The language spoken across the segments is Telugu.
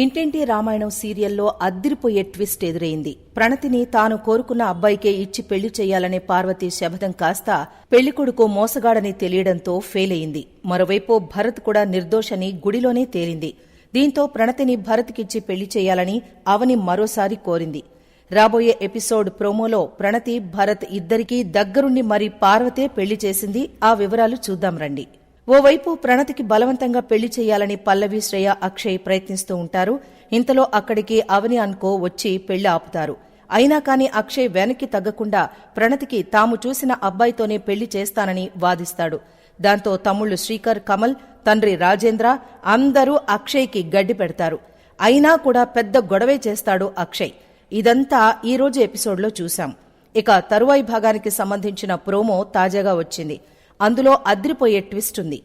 ఇంటింటి రామాయణం సీరియల్లో అద్దిరిపోయే ట్విస్ట్ ఎదురైంది. ప్రణతిని తాను కోరుకున్న అబ్బాయికే ఇచ్చి పెళ్ళి చేయాలనే పార్వతి శపథం కాస్త పెళ్ళికొడుకు మోసగాడని తెలియడంతో ఫెయిల్ అయింది మరోవైపు భరత్ కూడా నిర్దోషని గుడిలోనే తేలింది. దీంతో ప్రణతిని భరత్కిచ్చి పెళ్ళి చేయాలని అవని మరోసారి కోరింది. రాబోయే ఎపిసోడ్ ప్రోమోలో ప్రణతి భరత్ ఇద్దరికీ దగ్గరుండి మరి పార్వతే పెళ్ళి చేసింది. ఆ వివరాలు చూద్దాం రండి. ఓవైపు ప్రణతికి బలవంతంగా పెళ్ళి చేయాలని పల్లవి శ్రేయ అక్షయ్ ప్రయత్నిస్తూ ఉంటారు. ఇంతలో అక్కడికి అవని అనుకో వచ్చి పెళ్ళి ఆపుతారు. అయినా కాని అక్షయ్ వెనక్కి తగ్గకుండా ప్రణతికి తాము చూసిన అబ్బాయితోనే పెళ్ళి చేస్తానని వాదిస్తాడు. దాంతో తమ్ముళ్ళు శ్రీకర్ కమల్ తండ్రి రాజేంద్ర అందరూ అక్షయ్కి గడ్డి పెడతారు. అయినా కూడా పెద్ద గొడవే చేస్తాడు అక్షయ్. ఇదంతా ఈ రోజు ఎపిసోడ్లో చూశాం. ఇక తరువాయి భాగానికి సంబంధించిన ప్రోమో తాజాగా వచ్చింది. అందులో అద్రిపోయే ట్విస్ట్ ఉంది.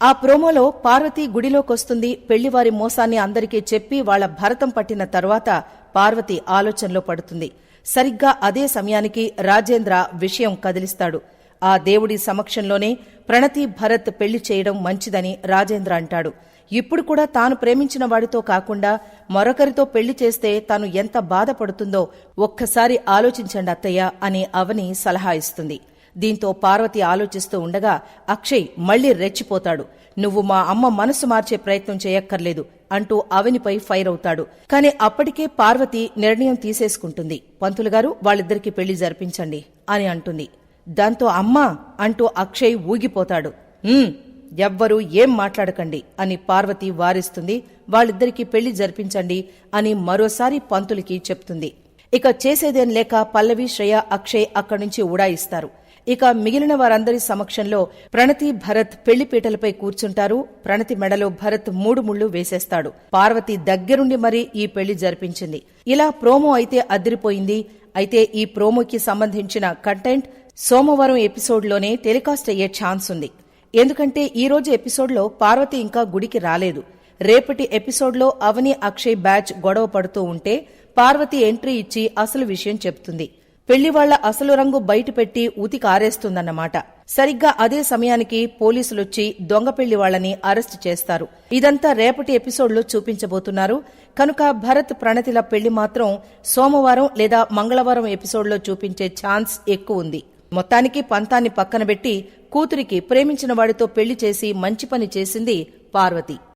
ఆ ప్రోమోలో పార్వతి గుడిలోకొస్తుంది పెళ్ళివారి మోసాన్ని అందరికీ చెప్పి వాళ్ళ భరతం పట్టిన తర్వాత పార్వతి ఆలోచనలో పడుతుంది. సరిగ్గా అదే సమయానికి రాజేంద్ర విషయం కదిలిస్తాడు. ఆ దేవుడి సమక్షంలోనే ప్రణతి భరత్ పెళ్ళి చేయడం మంచిదని రాజేంద్ర అంటాడు. ఇప్పుడు కూడా తాను ప్రేమించిన వాడితో కాకుండా మరొకరితో పెళ్ళి చేస్తే తాను ఎంత బాధపడుతుందో ఒక్కసారి ఆలోచించండి అత్తయ్య అని అవని సలహా ఇస్తుంది. దీంతో పార్వతి ఆలోచిస్తూ ఉండగా అక్షయ్ మళ్ళీ రెచ్చిపోతాడు. నువ్వు మా అమ్మ మనసు మార్చే ప్రయత్నం చేయక్కర్లేదు అంటూ అవనిపై ఫైర్ అవుతాడు. కాని అప్పటికే పార్వతి నిర్ణయం తీసేసుకుంటుంది. పంతులుగారు వాళ్ళిద్దరికీ పెళ్ళి జరిపించండి అని అంటుంది. దాంతో అమ్మా అంటూ అక్షయ్ ఊగిపోతాడు. ఎవ్వరూ ఏం మాట్లాడకండి అని పార్వతి వారిస్తుంది. వాళ్ళిద్దరికీ పెళ్ళి జరిపించండి అని మరోసారి పంతులకి చెప్తుంది. ఇక చేసేదేం లేక పల్లవి శ్రేయ అక్షయ్ అక్కడి నుంచి ఉడాయిస్తారు. ఇక మిగిలిన వారందరి సమక్షంలో ప్రణతి భరత్ పెళ్ళిపీటలపై కూర్చుంటారు. ప్రణతి మెడలో భరత్ మూడు ముళ్ళు వేసేస్తాడు. పార్వతి దగ్గరుండి మరీ ఈ పెళ్ళి జరిపించింది. ఇలా ప్రోమో అయితే అదిరిపోయింది. అయితే ఈ ప్రోమోకి సంబంధించిన కంటెంట్ సోమవారం ఎపిసోడ్లోనే టెలికాస్ట్ అయ్యే ఛాన్స్ ఉంది. ఎందుకంటే ఈ రోజు ఎపిసోడ్లో పార్వతి ఇంకా గుడికి రాలేదు. రేపటి ఎపిసోడ్లో అవని అక్షయ్ బ్యాచ్ గొడవ పడుతూ ఉంటే పార్వతి ఎంట్రీ ఇచ్చి అసలు విషయం చెప్తుంది. పెళ్ళివాళ్ళ అసలు రంగు బయటపెట్టి ఉతి కారేస్తుందన్నమాట. సరిగ్గా అదే సమయానికి పోలీసులొచ్చి దొంగ పెళ్ళి వాళ్ళని అరెస్ట్ చేస్తారు. ఇదంతా రేపటి ఎపిసోడ్లో చూపించబోతున్నారు. కనుక భరత్ ప్రణతిల పెళ్ళి మాత్రం సోమవారం లేదా మంగళవారం ఎపిసోడ్లో చూపించే ఛాన్స్ ఎక్కువ ఉంది. మొత్తానికి పంతాన్ని పక్కన పెట్టి కూతురికి ప్రేమించిన వాడితో పెళ్ళి చేసి మంచి పని చేసింది పార్వతి.